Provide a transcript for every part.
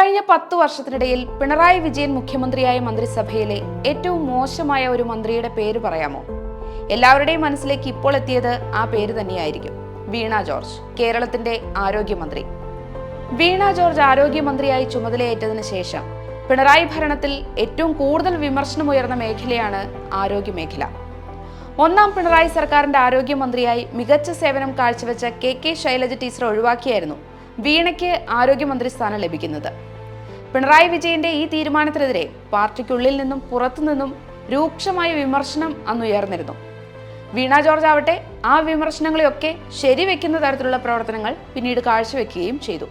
കഴിഞ്ഞ പത്തു വർഷത്തിനിടയിൽ പിണറായി വിജയൻ മുഖ്യമന്ത്രിയായ മന്ത്രിസഭയിലെ ഏറ്റവും മോശമായ ഒരു മന്ത്രിയുടെ പേര് പറയാമോ? എല്ലാവരുടെയും മനസ്സിലേക്ക് ഇപ്പോൾ എത്തിയത് ആ പേര് തന്നെയായിരിക്കും. വീണ ജോർജ് കേരളത്തിന്റെ ആരോഗ്യമന്ത്രി. വീണ ജോർജ് ആരോഗ്യമന്ത്രിയായി ചുമതലയേറ്റതിനു ശേഷം പിണറായി ഭരണത്തിൽ ഏറ്റവും കൂടുതൽ വിമർശനമുയർന്ന മേഖലയാണ് ആരോഗ്യ മേഖല ഒന്നാം പിണറായി സർക്കാരിന്റെ ആരോഗ്യമന്ത്രിയായി മികച്ച സേവനം കാഴ്ചവെച്ച കെ കെ ശൈലജ ടീച്ചർ ഒഴിവാക്കിയായിരുന്നു വീണയ്ക്ക് ആരോഗ്യമന്ത്രി സ്ഥാനം ലഭിക്കുന്നത്. പിണറായി വിജയന്റെ ഈ തീരുമാനത്തിനെതിരെ പാർട്ടിക്കുള്ളിൽ നിന്നും പുറത്തുനിന്നും രൂക്ഷമായ വിമർശനം അന്നുയർന്നിരുന്നു വീണ ജോർജ് ആവട്ടെ ആ വിമർശനങ്ങളെയൊക്കെ ശരിവെക്കുന്ന തരത്തിലുള്ള പ്രവർത്തനങ്ങൾ പിന്നീട് കാഴ്ചവെക്കുകയും ചെയ്തു.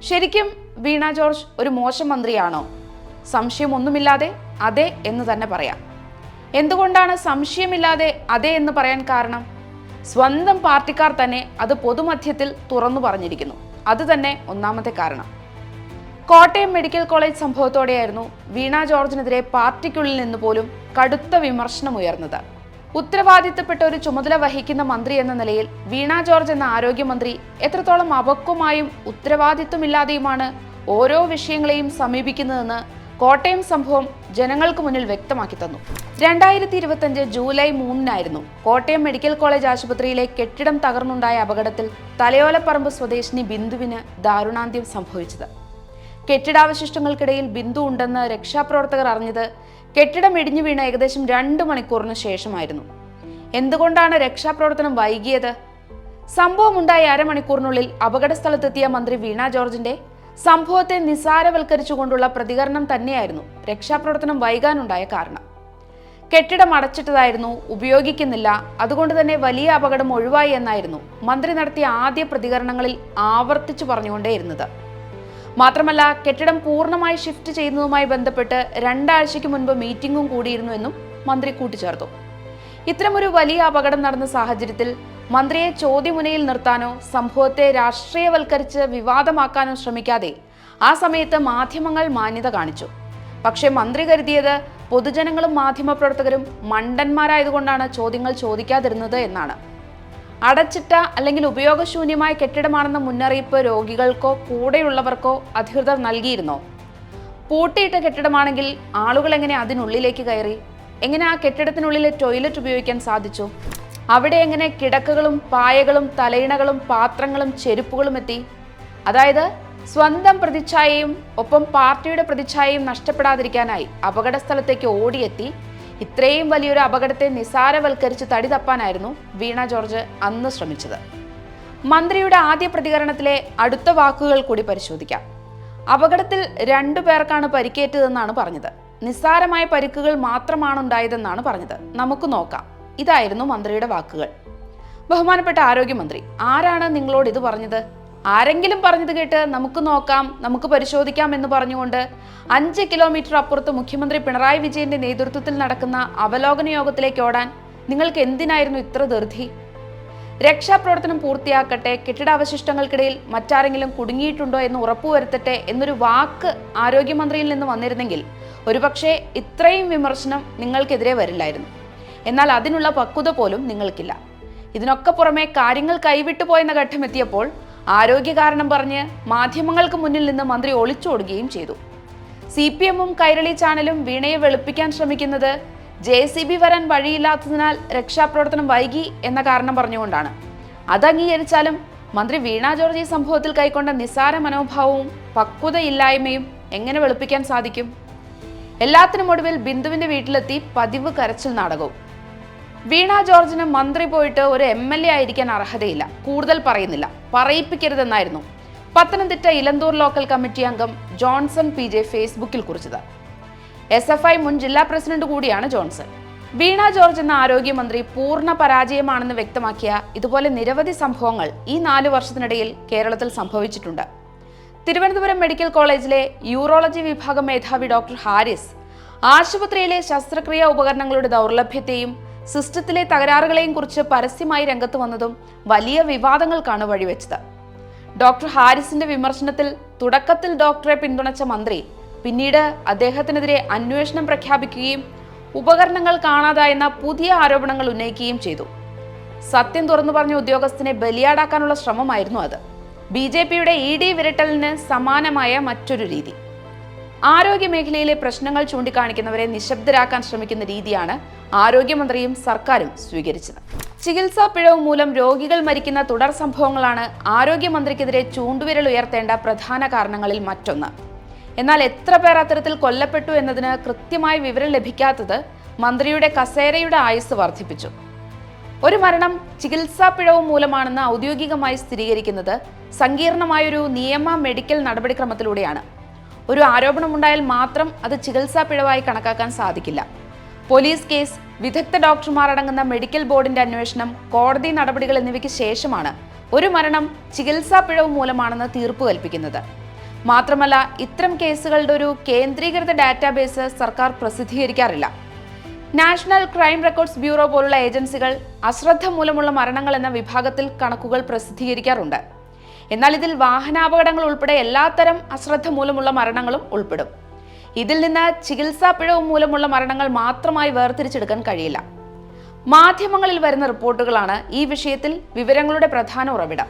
ശരിക്കും വീണ ജോർജ് ഒരു മോശം മന്ത്രിയാണോ? സംശയമൊന്നുമില്ലാതെ അതെ എന്ന് തന്നെ പറയാം. എന്തുകൊണ്ടാണ് സംശയമില്ലാതെ അതെ എന്ന് പറയാൻ കാരണം? സ്വന്തം പാർട്ടിക്കാർ തന്നെ അത് പൊതുമധ്യത്തിൽ തുറന്നു പറഞ്ഞിരിക്കുന്നു. അത് തന്നെ ഒന്നാമത്തെ കാരണം. കോട്ടയം മെഡിക്കൽ കോളേജ് സംഭവത്തോടെയായിരുന്നു വീണ ജോർജിനെതിരെ പാർട്ടിക്കുള്ളിൽ നിന്ന് പോലും കടുത്ത വിമർശനം ഉയർന്നത്. ഉത്തരവാദിത്തപ്പെട്ട ഒരു ചുമതല വഹിക്കുന്ന മന്ത്രി എന്ന നിലയിൽ വീണ ജോർജ് എന്ന ആരോഗ്യമന്ത്രി എത്രത്തോളം അപക്വമായും ഉത്തരവാദിത്വമില്ലാതെയുമാണ് ഓരോ വിഷയങ്ങളെയും സമീപിക്കുന്നതെന്ന് കോട്ടയം സംഭവം ജനങ്ങൾക്ക് മുന്നിൽ വ്യക്തമാക്കി തന്നു. രണ്ടായിരത്തി ഇരുപത്തഞ്ച് ജൂലൈ മൂന്നിനായിരുന്നു കോട്ടയം മെഡിക്കൽ കോളേജ് ആശുപത്രിയിലെ കെട്ടിടം തകർന്നുണ്ടായ അപകടത്തിൽ തലയോലപ്പറമ്പ് സ്വദേശിനി ബിന്ദുവിന് ദാരുണാന്ത്യം സംഭവിച്ചത്. കെട്ടിടാവശിഷ്ടങ്ങൾക്കിടയിൽ ബിന്ദു ഉണ്ടെന്ന് രക്ഷാപ്രവർത്തകർ അറിഞ്ഞത് കെട്ടിടം ഇടിഞ്ഞു വീണ ഏകദേശം രണ്ട് മണിക്കൂറിന് ശേഷമായിരുന്നു. എന്തുകൊണ്ടാണ് രക്ഷാപ്രവർത്തനം വൈകിയത്? സംഭവമുണ്ടായ അരമണിക്കൂറിനുള്ളിൽ അപകട സ്ഥലത്തെത്തിയ മന്ത്രി വീണ ജോർജിന്റെ സംഭവത്തെ നിസാരവൽക്കരിച്ചുകൊണ്ടുള്ള പ്രതികരണം തന്നെയായിരുന്നു രക്ഷാപ്രവർത്തനം വൈകാനുണ്ടായ കാരണം. കെട്ടിടം അടച്ചിട്ടതായിരുന്നു ഉപയോഗിക്കുന്നില്ല അതുകൊണ്ട് തന്നെ വലിയ അപകടം ഒഴിവായി എന്നായിരുന്നു മന്ത്രി നടത്തിയ ആദ്യ പ്രതികരണങ്ങളിൽ ആവർത്തിച്ചു പറഞ്ഞുകൊണ്ടേയിരുന്നത്. മാത്രമല്ല കെട്ടിടം പൂർണമായി ഷിഫ്റ്റ് ചെയ്യുന്നതുമായി ബന്ധപ്പെട്ട് രണ്ടാഴ്ചയ്ക്ക് മുൻപ് മീറ്റിംഗും കൂടിയിരുന്നു എന്നും മന്ത്രി കൂട്ടിച്ചേർത്തു. ഇത്തരമൊരു വലിയ അപകടം നടന്ന സാഹചര്യത്തിൽ മന്ത്രിയെ ചോദ്യമുനയിൽ നിർത്താനോ സംഭവത്തെ രാഷ്ട്രീയവൽക്കരിച്ച് വിവാദമാക്കാനോ ശ്രമിക്കാതെ ആ സമയത്ത് മാധ്യമങ്ങൾ മാന്യത കാണിച്ചു. പക്ഷേ മന്ത്രി കരുതിയത് പൊതുജനങ്ങളും മാധ്യമപ്രവർത്തകരും മണ്ടന്മാരായതുകൊണ്ടാണ് ചോദ്യങ്ങൾ ചോദിക്കാതിരുന്നത് എന്നാണ്. അടച്ചിട്ട അല്ലെങ്കിൽ ഉപയോഗശൂന്യമായ കെട്ടിടമാണെന്ന മുന്നറിയിപ്പ് രോഗികൾക്കോ കൂടെയുള്ളവർക്കോ അധികൃതർ നൽകിയിരുന്നോ? പൂട്ടിയിട്ട കെട്ടിടമാണെങ്കിൽ ആളുകൾ എങ്ങനെ അതിനുള്ളിലേക്ക് കയറി? എങ്ങനെ ആ കെട്ടിടത്തിനുള്ളിലെ ടോയ്ലറ്റ് ഉപയോഗിക്കാൻ സാധിച്ചു? അവിടെ എങ്ങനെ കിടക്കകളും പായകളും തലയിണകളും പാത്രങ്ങളും ചെരുപ്പുകളും എത്തി? അതായത് സ്വന്തം പ്രതിച്ഛായയും ഒപ്പം പാർട്ടിയുടെ പ്രതിച്ഛായയും നഷ്ടപ്പെടാതിരിക്കാനായി അപകട സ്ഥലത്തേക്ക് ഓടിയെത്തി ഇത്രയും വലിയൊരു അപകടത്തെ നിസാരവൽക്കരിച്ച് തടി തപ്പാനായിരുന്നു വീണ ജോർജ് അന്ന് ശ്രമിച്ചത്. മന്ത്രിയുടെ ആദ്യ പ്രതികരണത്തിലെ അടുത്ത വാക്കുകൾ കൂടി പരിശോധിക്കാം. അപകടത്തിൽ രണ്ടു പേർക്കാണ് പരിക്കേറ്റതെന്നാണ് പറഞ്ഞത്. നിസ്സാരമായ പരിക്കുകൾ മാത്രമാണ് ഉണ്ടായതെന്നാണ് പറഞ്ഞത്. നമുക്ക് നോക്കാം. ഇതായിരുന്നു മന്ത്രിയുടെ വാക്കുകൾ. ബഹുമാനപ്പെട്ട ആരോഗ്യമന്ത്രി ആരാണ് നിങ്ങളോട് ഇത് പറഞ്ഞത്? ആരെങ്കിലും പറഞ്ഞത് കേട്ട് നമുക്ക് നോക്കാം നമുക്ക് പരിശോധിക്കാം എന്ന് പറഞ്ഞുകൊണ്ട് അഞ്ച് കിലോമീറ്റർ അപ്പുറത്ത് മുഖ്യമന്ത്രി പിണറായി വിജയന്റെ നേതൃത്വത്തിൽ നടക്കുന്ന അവലോകന യോഗത്തിലേക്ക് ഓടാൻ നിങ്ങൾക്ക് എന്തിനായിരുന്നു ഇത്ര ധൃതി? രക്ഷാപ്രവർത്തനം പൂർത്തിയാക്കട്ടെ കെട്ടിടാവശിഷ്ടങ്ങൾക്കിടയിൽ മറ്റാരെങ്കിലും കുടുങ്ങിയിട്ടുണ്ടോ എന്ന് ഉറപ്പുവരുത്തട്ടെ എന്നൊരു വാക്ക് ആരോഗ്യമന്ത്രിയിൽ നിന്ന് വന്നിരുന്നെങ്കിൽ ഒരുപക്ഷെ ഇത്രയും വിമർശനം നിങ്ങൾക്കെതിരെ വരില്ലായിരുന്നു. എന്നാൽ അതിനുള്ള പക്വത പോലും നിങ്ങൾക്കില്ല. ഇതിനൊക്കെ പുറമെ കാര്യങ്ങൾ കൈവിട്ടുപോയെന്ന ഘട്ടം എത്തിയപ്പോൾ ആരോഗ്യ കാരണം പറഞ്ഞ് മാധ്യമങ്ങൾക്ക് മുന്നിൽ നിന്ന് മന്ത്രി ഒളിച്ചോടുകയും ചെയ്തു. സി പി എമ്മും കൈരളി ചാനലും വീണയെ വെളുപ്പിക്കാൻ ശ്രമിക്കുന്നത് ജെ സി ബി വരാൻ വഴിയില്ലാത്തതിനാൽ രക്ഷാപ്രവർത്തനം വൈകി എന്ന കാരണം പറഞ്ഞുകൊണ്ടാണ്. അത് അംഗീകരിച്ചാലും മന്ത്രി വീണ ജോർജ് ഈ സംഭവത്തിൽ കൈക്കൊണ്ട നിസ്സാര മനോഭാവവും പക്വതയില്ലായ്മയും എങ്ങനെ വെളുപ്പിക്കാൻ സാധിക്കും? എല്ലാത്തിനും ഒടുവിൽ ബിന്ദുവിന്റെ വീട്ടിലെത്തി പതിവ് കരച്ചിൽ നാടകവും. വീണ ജോർജിന് മന്ത്രി പോയിട്ട് ഒരു എം എൽ എ ആയിരിക്കാൻ അർഹതയില്ല. കൂടുതൽ പറയുന്നില്ല. പറയിപ്പിക്കരുതെന്നായിരുന്നു. പത്തനംതിട്ട ഇലന്തൂർ ലോക്കൽ കമ്മിറ്റി അംഗം ജോൺസൺ പി ജെ ഫേസ്ബുക്കിൽ കുറിച്ചത്. എസ് എഫ് ഐ മുൻ ജില്ലാ പ്രസിഡന്റ് കൂടിയാണ് ജോൺസൺ. വീണ ജോർജ് എന്ന ആരോഗ്യമന്ത്രി പൂർണ പരാജയമാണെന്ന് വ്യക്തമാക്കിയ ഇതുപോലെ നിരവധി സംഭവങ്ങൾ ഈ നാല് വർഷത്തിനിടയിൽ കേരളത്തിൽ സംഭവിച്ചിട്ടുണ്ട്. തിരുവനന്തപുരം മെഡിക്കൽ കോളേജിലെ യൂറോളജി വിഭാഗം മേധാവി ഡോക്ടർ ഹാരിസ് ആശുപത്രിയിലെ ശസ്ത്രക്രിയാ ഉപകരണങ്ങളുടെ ദൗർലഭ്യത്തെയും സിസ്റ്റത്തിലെ തകരാറുകളെയും കുറിച്ച് പരസ്യമായി രംഗത്ത് വന്നതും വലിയ വിവാദങ്ങൾക്കാണ് വഴിവെച്ചത്. ഡോക്ടർ ഹാരിസിന്റെ വിമർശനത്തിൽ തുടക്കത്തിൽ ഡോക്ടറെ പിന്തുണച്ച മന്ത്രി പിന്നീട് അദ്ദേഹത്തിനെതിരെ അന്വേഷണം പ്രഖ്യാപിക്കുകയും ഉപകരണങ്ങൾ കാണാതായെന്ന പുതിയ ആരോപണങ്ങൾ ഉന്നയിക്കുകയും ചെയ്തു. സത്യം തുറന്നു പറഞ്ഞ ഉദ്യോഗസ്ഥനെ ബലിയാടാക്കാനുള്ള ശ്രമമായിരുന്നു അത്. ബി ജെ പിയുടെ ഇ ഡി വിരട്ടലിന് സമാനമായ മറ്റൊരു രീതി. ആരോഗ്യ മേഖലയിലെ പ്രശ്നങ്ങൾ ചൂണ്ടിക്കാണിക്കുന്നവരെ നിശബ്ദരാക്കാൻ ശ്രമിക്കുന്ന രീതിയാണ് ആരോഗ്യമന്ത്രിയും സർക്കാരും സ്വീകരിച്ചത്. ചികിത്സാ പിഴവ് മൂലം രോഗികൾ മരിക്കുന്ന തുടർ സംഭവങ്ങളാണ് ആരോഗ്യമന്ത്രിക്കെതിരെ ചൂണ്ടുവിരൽ ഉയർത്തേണ്ട പ്രധാന കാരണങ്ങളിൽ മറ്റൊന്ന്. എന്നാൽ എത്ര പേർ അത്തരത്തിൽ കൊല്ലപ്പെട്ടു എന്നതിന് കൃത്യമായ വിവരം ലഭിക്കാത്തത് മന്ത്രിയുടെ കസേരയുടെ ആയുസ് വർദ്ധിപ്പിച്ചു. ഒരു മരണം ചികിത്സാ പിഴവ് മൂലമാണെന്ന് ഔദ്യോഗികമായി സ്ഥിരീകരിക്കുന്നത് സങ്കീർണമായൊരു നിയമ മെഡിക്കൽ നടപടിക്രമത്തിലൂടെയാണ്. ഒരു ആരോപണമുണ്ടായാൽ മാത്രം അത് ചികിത്സാ പിഴവായി കണക്കാക്കാൻ സാധിക്കില്ല. പോലീസ് കേസ് വിദഗ്ധ ഡോക്ടർമാർ അടങ്ങുന്ന മെഡിക്കൽ ബോർഡിന്റെ അന്വേഷണം കോടതി നടപടികൾ എന്നിവയ്ക്ക് ശേഷമാണ് ഒരു മരണം ചികിത്സാ പിഴവ് മൂലമാണെന്ന് തീർപ്പ് കൽപ്പിക്കുന്നത്. മാത്രമല്ല ഇത്തരം കേസുകളുടെ ഒരു കേന്ദ്രീകൃത ഡാറ്റാബേസ് സർക്കാർ പ്രസിദ്ധീകരിക്കാറില്ല. നാഷണൽ ക്രൈം റെക്കോർഡ്സ് ബ്യൂറോ പോലുള്ള ഏജൻസികൾ അശ്രദ്ധ മൂലമുള്ള മരണങ്ങൾ എന്ന വിഭാഗത്തിൽ കണക്കുകൾ പ്രസിദ്ധീകരിക്കാറുണ്ട്. എന്നാൽ ഇതിൽ വാഹനാപകടങ്ങൾ ഉൾപ്പെടെ എല്ലാത്തരം അശ്രദ്ധ മൂലമുള്ള മരണങ്ങളും ഉൾപ്പെടും. ഇതിൽ നിന്ന് ചികിത്സാ പിഴവ് മൂലമുള്ള മരണങ്ങൾ മാത്രമായി വേർതിരിച്ചെടുക്കാൻ കഴിയില്ല. മാധ്യമങ്ങളിൽ വരുന്ന റിപ്പോർട്ടുകളാണ് ഈ വിഷയത്തിൽ വിവരങ്ങളുടെ പ്രധാന ഉറവിടം.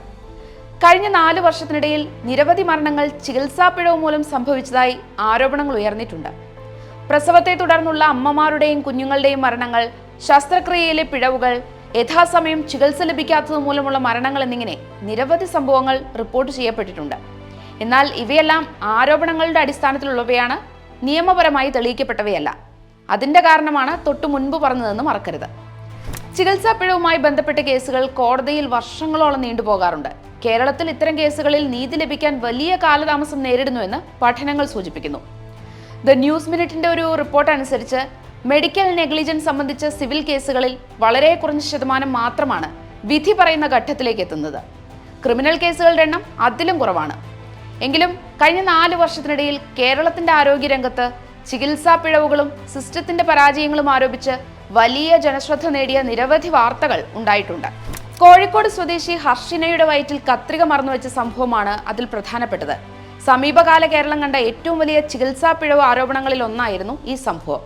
കഴിഞ്ഞ നാല് വർഷത്തിനിടയിൽ നിരവധി മരണങ്ങൾ ചികിത്സാ പിഴവ് മൂലം സംഭവിച്ചതായി ആരോപണങ്ങൾ ഉയർന്നിട്ടുണ്ട്. പ്രസവത്തെ തുടർന്നുള്ള അമ്മമാരുടെയും കുഞ്ഞുങ്ങളുടെയും മരണങ്ങൾ ശസ്ത്രക്രിയയിലെ പിഴവുകൾ യഥാസമയം ചികിത്സ ലഭിക്കാത്തത് മൂലമുള്ള മരണങ്ങൾ എന്നിങ്ങനെ നിരവധി സംഭവങ്ങൾ റിപ്പോർട്ട് ചെയ്യപ്പെട്ടിട്ടുണ്ട്. എന്നാൽ ഇവയെല്ലാം ആരോപണങ്ങളുടെ അടിസ്ഥാനത്തിലുള്ളവയാണ് നിയമപരമായി തെളിയിക്കപ്പെട്ടവയല്ല. അതിന്റെ കാരണമാണ് തൊട്ടു മുൻപ് പറഞ്ഞതെന്ന് മറക്കരുത്. ചികിത്സാ പിഴവുമായി ബന്ധപ്പെട്ട കേസുകൾ കോടതിയിൽ വർഷങ്ങളോളം നീണ്ടുപോകാറുണ്ട് കേരളത്തിൽ ഇത്തരം കേസുകളിൽ നീതി ലഭിക്കാൻ വലിയ കാലതാമസം നേരിടുന്നുവെന്ന് പഠനങ്ങൾ സൂചിപ്പിക്കുന്നു. ദ ന്യൂസ് മിനിറ്റിന്റെ ഒരു റിപ്പോർട്ട് അനുസരിച്ച് മെഡിക്കൽ നെഗ്ലിജൻസ് സംബന്ധിച്ച സിവിൽ കേസുകളിൽ വളരെ കുറഞ്ഞ ശതമാനം മാത്രമാണ് വിധി പറയുന്ന ഘട്ടത്തിലേക്ക് എത്തുന്നത്. ക്രിമിനൽ കേസുകളുടെ എണ്ണം അതിലും കുറവാണ്. എങ്കിലും കഴിഞ്ഞ നാല് വർഷത്തിനിടയിൽ കേരളത്തിന്റെ ആരോഗ്യരംഗത്ത് ചികിത്സാ പിഴവുകളും സിസ്റ്റത്തിന്റെ പരാജയങ്ങളും ആരോപിച്ച് വലിയ ജനശ്രദ്ധ നേടിയ നിരവധി വാർത്തകൾ ഉണ്ടായിട്ടുണ്ട്. കോഴിക്കോട് സ്വദേശി ഹർഷിനയുടെ വയറ്റിൽ കത്രിക മറന്നുവെച്ച സംഭവമാണ് അതിൽ പ്രധാനപ്പെട്ടത്. സമീപകാല കേരളം കണ്ട ഏറ്റവും വലിയ ചികിത്സാ പിഴവ് ആരോപണങ്ങളിൽ ഒന്നായിരുന്നു ഈ സംഭവം.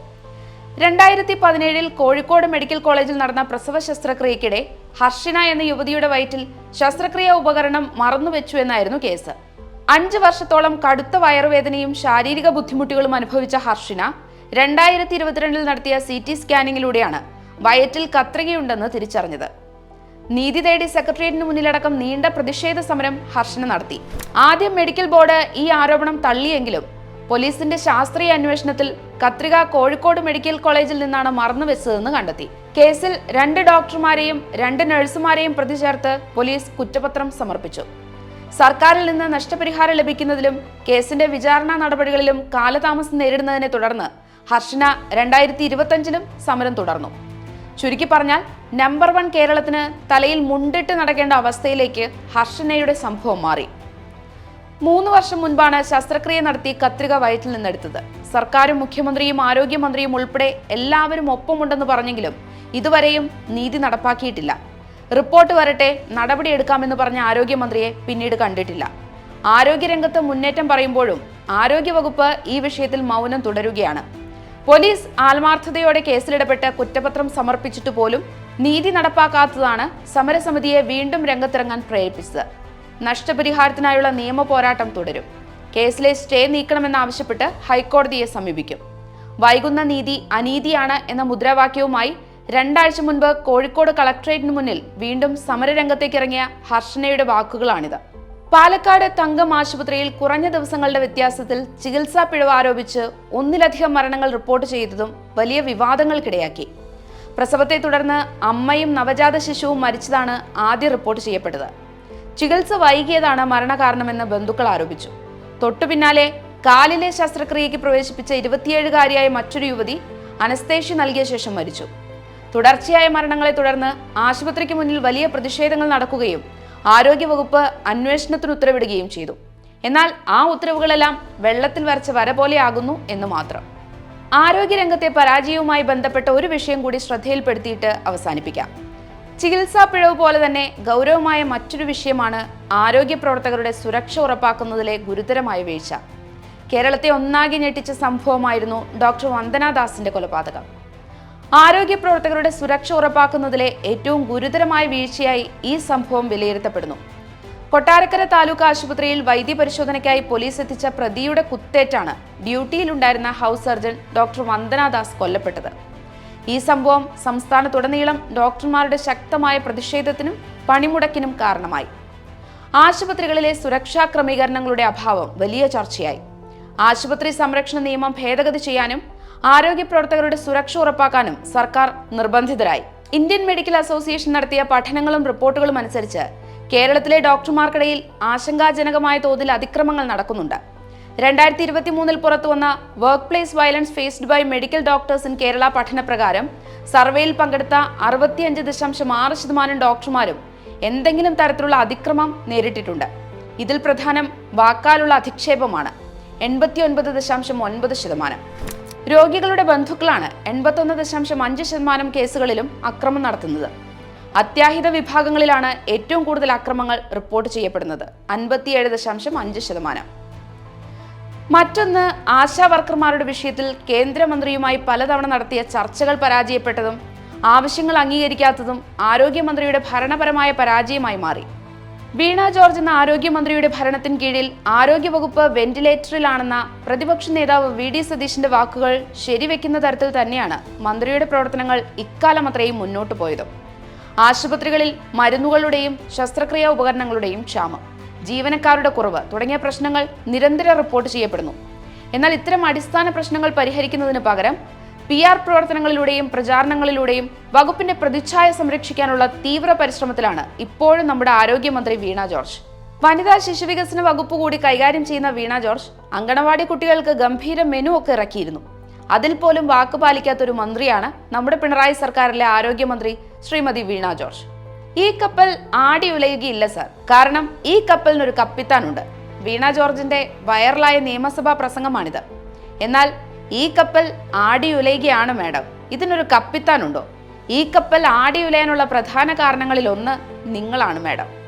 രണ്ടായിരത്തി പതിനേഴിൽ കോഴിക്കോട് മെഡിക്കൽ കോളേജിൽ നടന്ന പ്രസവ ശസ്ത്രക്രിയക്കിടെ ഹർഷിന എന്ന യുവതിയുടെ വയറ്റിൽ ശസ്ത്രക്രിയ ഉപകരണം മറന്നുവെച്ചു എന്നായിരുന്നു കേസ്. അഞ്ച് വർഷത്തോളം കടുത്ത വയറുവേദനയും ശാരീരിക ബുദ്ധിമുട്ടുകളും അനുഭവിച്ച ഹർഷിന രണ്ടായിരത്തി ഇരുപത്തിരണ്ടിൽ നടത്തിയ സി ടി സ്കാനിങ്ങിലൂടെയാണ് വയറ്റിൽ കത്രികയുണ്ടെന്ന് തിരിച്ചറിഞ്ഞത്. നീതി തേടി സെക്രട്ടേറിയറ്റിന് മുന്നിലടക്കം നീണ്ട പ്രതിഷേധ സമരം ഹർഷന നടത്തി. ആദ്യം മെഡിക്കൽ ബോർഡ് ഈ ആരോപണം തള്ളിയെങ്കിലും പോലീസിന്റെ ശാസ്ത്രീയ അന്വേഷണത്തിൽ കത്രിക കോഴിക്കോട് മെഡിക്കൽ കോളേജിൽ നിന്നാണ് മറന്നുവെച്ചതെന്ന് കണ്ടെത്തി. കേസിൽ രണ്ട് ഡോക്ടർമാരെയും രണ്ട് നഴ്സുമാരെയും പ്രതി ചേർത്ത് പോലീസ് കുറ്റപത്രം സമർപ്പിച്ചു. സർക്കാരിൽ നിന്ന് നഷ്ടപരിഹാരം ലഭിക്കുന്നതിലും കേസിന്റെ വിചാരണ നടപടികളിലും കാലതാമസം നേരിടുന്നതിനെ തുടർന്ന് ഹർഷന രണ്ടായിരത്തി ഇരുപത്തഞ്ചിലും സമരം തുടർന്നു. ചുരുക്കി പറഞ്ഞാൽ നമ്പർ വൺ കേരളത്തിന് തലയിൽ മുണ്ടിട്ട് നടക്കേണ്ട അവസ്ഥയിലേക്ക് ഹർഷനയുടെ സംഭവം മാറി. മൂന്ന് വർഷം മുൻപാണ് ശസ്ത്രക്രിയ നടത്തി കത്രിക വയറ്റിൽ നിന്നെടുത്തത്. സർക്കാരും മുഖ്യമന്ത്രിയും ആരോഗ്യമന്ത്രിയും ഉൾപ്പെടെ എല്ലാവരും ഒപ്പമുണ്ടെന്ന് പറഞ്ഞെങ്കിലും ഇതുവരെയും നീതി നടപ്പാക്കിയിട്ടില്ല. റിപ്പോർട്ട് വരട്ടെ നടപടിയെടുക്കാമെന്ന് പറഞ്ഞ ആരോഗ്യമന്ത്രിയെ പിന്നീട് കണ്ടിട്ടില്ല. ആരോഗ്യരംഗത്ത് മുന്നേറ്റം പറയുമ്പോഴും ആരോഗ്യവകുപ്പ് ഈ വിഷയത്തിൽ മൗനം തുടരുകയാണ്. പോലീസ് ആത്മാർത്ഥതയോടെ കേസിലിടപെട്ട് കുറ്റപത്രം സമർപ്പിച്ചിട്ട് പോലും നീതി നടപ്പാക്കാത്തതാണ് സമരസമിതിയെ വീണ്ടും രംഗത്തിറങ്ങാൻ പ്രേരിപ്പിച്ചത്. നഷ്ടപരിഹാരത്തിനായുള്ള നിയമ പോരാട്ടം തുടരും. കേസിലെ സ്റ്റേ നീക്കണമെന്നാവശ്യപ്പെട്ട് ഹൈക്കോടതിയെ സമീപിക്കും. വൈകുന്ന നീതി അനീതിയാണ് എന്ന മുദ്രാവാക്യവുമായി രണ്ടാഴ്ച മുൻപ് കോഴിക്കോട് കളക്ടറേറ്റിന് മുന്നിൽ വീണ്ടും സമരരംഗത്തേക്ക് ഇറങ്ങിയ ഹർഷനയുടെ വാക്കുകളാണിത്. പാലക്കാട് തങ്കം ആശുപത്രിയിൽ കുറഞ്ഞ ദിവസങ്ങളുടെ വ്യത്യാസത്തിൽ ചികിത്സാ പിഴവ് ആരോപിച്ച് ഒന്നിലധികം മരണങ്ങൾ റിപ്പോർട്ട് ചെയ്തതും വലിയ വിവാദങ്ങൾക്കിടയാക്കി. പ്രസവത്തെ തുടർന്ന് അമ്മയും നവജാത ശിശുവും മരിച്ചതാണ് ആദ്യം റിപ്പോർട്ട് ചെയ്യപ്പെട്ടത്. ചികിത്സ വൈകിയതാണ് മരണകാരണമെന്ന് ബന്ധുക്കൾ ആരോപിച്ചു. തൊട്ടു പിന്നാലെ കാലിലെ ശസ്ത്രക്രിയയ്ക്ക് പ്രവേശിപ്പിച്ച ഇരുപത്തിയേഴുകാരിയായ മറ്റൊരു യുവതി അനസ്തേഷ്യ നൽകിയ ശേഷം മരിച്ചു. തുടർച്ചയായ മരണങ്ങളെ തുടർന്ന് ആശുപത്രിക്ക് മുന്നിൽ വലിയ പ്രതിഷേധങ്ങൾ നടക്കുകയും ആരോഗ്യവകുപ്പ് അന്വേഷണത്തിന് ഉത്തരവിടുകയും ചെയ്തു. എന്നാൽ ആ ഉത്തരവുകളെല്ലാം വെള്ളത്തിൽ വരച്ച വര പോലെയാകുന്നു എന്ന് മാത്രം. ആരോഗ്യരംഗത്തെ പരാജയവുമായി ബന്ധപ്പെട്ട ഒരു വിഷയം കൂടി ശ്രദ്ധയിൽപ്പെടുത്തിയിട്ട് അവസാനിപ്പിക്കാം. ചികിത്സാ പിഴവ് പോലെ തന്നെ ഗൗരവമായ മറ്റൊരു വിഷയമാണ് ആരോഗ്യ പ്രവർത്തകരുടെ സുരക്ഷ ഉറപ്പാക്കുന്നതിലെ ഗുരുതരമായ വീഴ്ച. കേരളത്തെ ഒന്നാകെ ഞെട്ടിച്ച സംഭവമായിരുന്നു ഡോക്ടർ വന്ദനാദാസിന്റെ കൊലപാതകം. ആരോഗ്യ പ്രവർത്തകരുടെ സുരക്ഷ ഉറപ്പാക്കുന്നതിലെ ഏറ്റവും ഗുരുതരമായ വീഴ്ചയായി ഈ സംഭവം വിലയിരുത്തപ്പെടുന്നു. കൊട്ടാരക്കര താലൂക്ക് ആശുപത്രിയിൽ വൈദ്യപരിശോധനയ്ക്കായി പോലീസ് എത്തിച്ച പ്രതിയുടെ കുത്തേറ്റാണ് ഡ്യൂട്ടിയിലുണ്ടായിരുന്ന ഹൗസ് സർജൻ ഡോക്ടർ വന്ദനാദാസ് കൊല്ലപ്പെട്ടത്. ഈ സംഭവം സംസ്ഥാനത്തുടനീളം ഡോക്ടർമാരുടെ ശക്തമായ പ്രതിഷേധത്തിനും പണിമുടക്കിനും കാരണമായി. ആശുപത്രികളിലെ സുരക്ഷാ ക്രമീകരണങ്ങളുടെ അഭാവം വലിയ ചർച്ചയായി. ആശുപത്രി സംരക്ഷണ നിയമം ഭേദഗതി ചെയ്യാനും ആരോഗ്യ പ്രവർത്തകരുടെ സുരക്ഷ ഉറപ്പാക്കാനും സർക്കാർ നിർബന്ധിതരായി. ഇന്ത്യൻ മെഡിക്കൽ അസോസിയേഷൻ നടത്തിയ പഠനങ്ങളും റിപ്പോർട്ടുകളും അനുസരിച്ച് കേരളത്തിലെ ഡോക്ടർമാർക്കിടയിൽ ആശങ്കാജനകമായ തോതിൽ അതിക്രമങ്ങൾ നടക്കുന്നുണ്ട്. രണ്ടായിരത്തി ഇരുപത്തി മൂന്നിൽ പുറത്തുവന്ന work place violence faced by medical doctors in Kerala പഠനപ്രകാരം സർവേയിൽ പങ്കെടുത്ത അറുപത്തിയഞ്ച് ദശാംശം ആറ് ശതമാനം ഡോക്ടർമാരും എന്തെങ്കിലും തരത്തിലുള്ള അതിക്രമം നേരിട്ടിട്ടുണ്ട്. ഇതിൽ പ്രധാനം വാക്കാലുള്ള അധിക്ഷേപമാണ്. എൺപത്തി ഒൻപത് ദശാംശം ഒൻപത് ശതമാനം. രോഗികളുടെ ബന്ധുക്കളാണ് എൺപത്തൊന്ന് ദശാംശം അഞ്ച് ശതമാനം കേസുകളിലും അക്രമം നടത്തുന്നത്. അത്യാഹിത വിഭാഗങ്ങളിലാണ് ഏറ്റവും കൂടുതൽ അക്രമങ്ങൾ റിപ്പോർട്ട് ചെയ്യപ്പെടുന്നത് അൻപത്തിയേഴ് ദശാംശം അഞ്ച് ശതമാനം. മറ്റൊന്ന് ആശാ വർക്കർമാരുടെ വിഷയത്തിൽ കേന്ദ്രമന്ത്രിയുമായി പലതവണ നടത്തിയ ചർച്ചകൾ പരാജയപ്പെട്ടതും ആവശ്യങ്ങൾ അംഗീകരിക്കാത്തതും ആരോഗ്യമന്ത്രിയുടെ ഭരണപരമായ പരാജയമായി മാറി. വീണ ജോർജ് എന്ന ആരോഗ്യമന്ത്രിയുടെ ഭരണത്തിന് കീഴിൽ ആരോഗ്യവകുപ്പ് വെന്റിലേറ്ററിലാണെന്ന പ്രതിപക്ഷ നേതാവ് വി ഡി സതീഷിന്റെ വാക്കുകൾ ശരിവെക്കുന്ന തരത്തിൽ തന്നെയാണ് മന്ത്രിയുടെ പ്രവർത്തനങ്ങൾ ഇക്കാലം അത്രയും മുന്നോട്ട് പോയത്. ആശുപത്രികളിൽ മരുന്നുകളുടെയും ശസ്ത്രക്രിയാ ഉപകരണങ്ങളുടെയും ക്ഷാമം ജീവനക്കാരുടെ കുറവ് തുടങ്ങിയ പ്രശ്നങ്ങൾ നിരന്തരം റിപ്പോർട്ട് ചെയ്യപ്പെടുന്നു. എന്നാൽ ഇത്തരം അടിസ്ഥാന പ്രശ്നങ്ങൾ പരിഹരിക്കുന്നതിന് പകരം പി ആർ പ്രവർത്തനങ്ങളിലൂടെയും പ്രചാരണങ്ങളിലൂടെയും വകുപ്പിന്റെ പ്രതിച്ഛായ സംരക്ഷിക്കാനുള്ള തീവ്ര പരിശ്രമത്തിലാണ് ഇപ്പോഴും നമ്മുടെ ആരോഗ്യമന്ത്രി വീണ ജോർജ്. വനിതാ ശിശുവികസന വകുപ്പ് കൂടി കൈകാര്യം ചെയ്യുന്ന വീണ ജോർജ് അങ്കണവാടി കുട്ടികൾക്ക് ഗംഭീര മെനു ഒക്കെ ഇറക്കിയിരുന്നു. അതിൽ പോലും വാക്ക് പാലിക്കാത്ത ഒരു മന്ത്രിയാണ് നമ്മുടെ പിണറായി സർക്കാരിലെ ആരോഗ്യമന്ത്രി ശ്രീമതി വീണ ജോർജ്. ഈ കപ്പൽ ആടി ഉലയുകയില്ല സർ. കാരണം ഈ കപ്പലിനൊരു കപ്പിത്താനുണ്ട്. വീണ ജോർജിന്റെ വൈറലായ നിയമസഭാ പ്രസംഗമാണിത്. എന്നാൽ ഈ കപ്പൽ ആടി ഉലയുകയാണ് മാഡം. ഇതിനൊരു കപ്പിത്താനുണ്ടോ? ഈ കപ്പൽ ആടി ഉലയാനുള്ള പ്രധാന കാരണങ്ങളിൽ ഒന്ന് നിങ്ങളാണ് മാഡം.